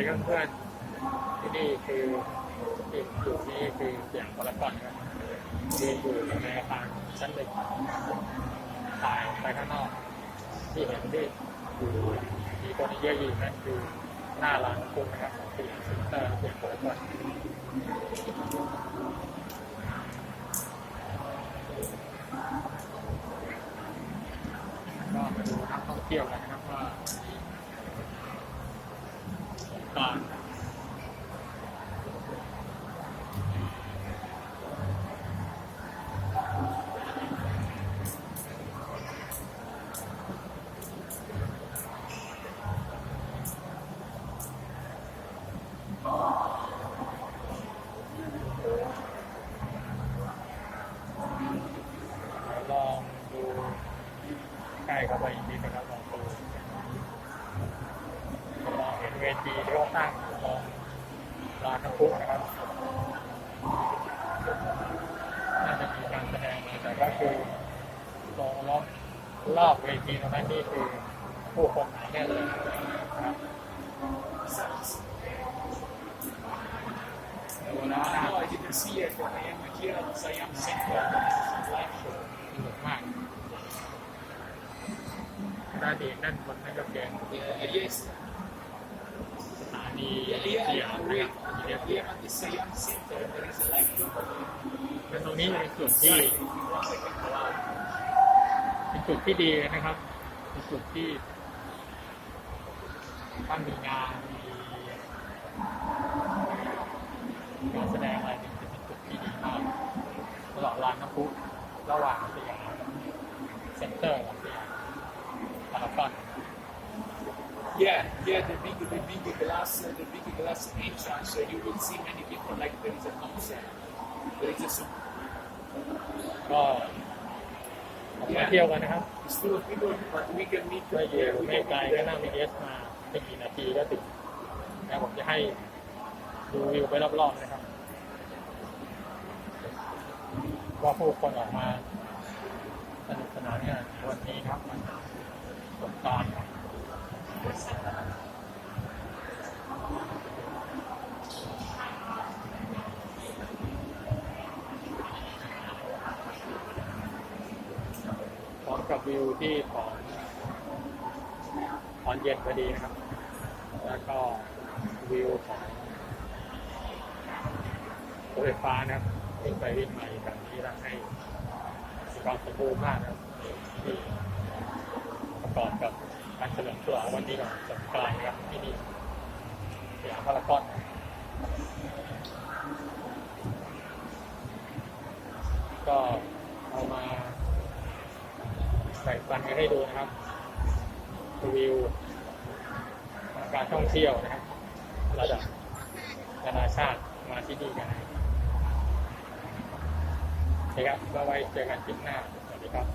ดีครับเพื่อนที่นี่คือที่อยู่นี่คือเสียงพารากอนครับยืนอยู่ในอาคารชั้นหนึ่งถ่ายไปข้างนอก ที่เห็นที่อยู่มีคนเยอะอยู่นั่นคือหน้าร้านคุณนะครับที่เซ็นเตอร์เสียงพารากอนก็มาดูนักท่องเที่ยวนนะครับ ว่าการ ลองดูใกล้เข้าไปอีกนิดนะครับลองดู มองเห็นเวทีที่เขาตั้งมองลานน้ำพุนะครับน่าจะมีการแสดงมาแต่ก็คือตรงรอบรอบเวทีตรงนั้นนี่คือผู้คนหนาแน่นเลยนะครับดูแล้วนะ Now, as you can see, I am here at Siam Center live show. สนุกมากด้านดีนั่นบนนั่นก็เป็น ตรงนี้เป็นจุดที่เป็นจุดที่ดีนะครับเป็นจุดที่ถ้ามีงานมีการแสดงอะไรเนี่จะเป็นจุดที่ดีมากตลอดลานน้ำพุระหว่างสยามเซ็นเตอร์กับสยามพารากอน Yeah, yeah, the big, the big glass, uh, the big glass entrance. So you will see many people like there is a concert. There is a song. ก็ออกมาเที่ยวกันนะครับ It's full of people, but we can meet ไม่เย there. อะ We ไม่ can ไกล meet ก็ there. นั่ง BTS มาไม่กี่นาทีก็ถึงแล้วผมจะให้ดูวิวไปรอบๆนะครับ ว่าผู้คนออกมาสนุกสนานเนี่ยวันนี้ครับสงกรารพร้อม กับวิวที่ของตอนเย็นพอดีครับ แล้วก็วิวของรถไฟฟ้านะครับวิ่งไปวิ่งมาอยู่แบบนี้ทำให้มีความสมบูรณ์มากนะครับที่ประกอบกับการเฉลิมฉลองวันนี้ของสงกรานต์นะครับที่นี่สยามพารากอนก็เอามาใส่ ฟันกันให้ดูนะครับวิว การท่องเที่ยวนะครับระดับนานาชาติมาที่นี่กันนะครับเรับก็ไว้เจอกันคลิปหน้าสวัสดีครับ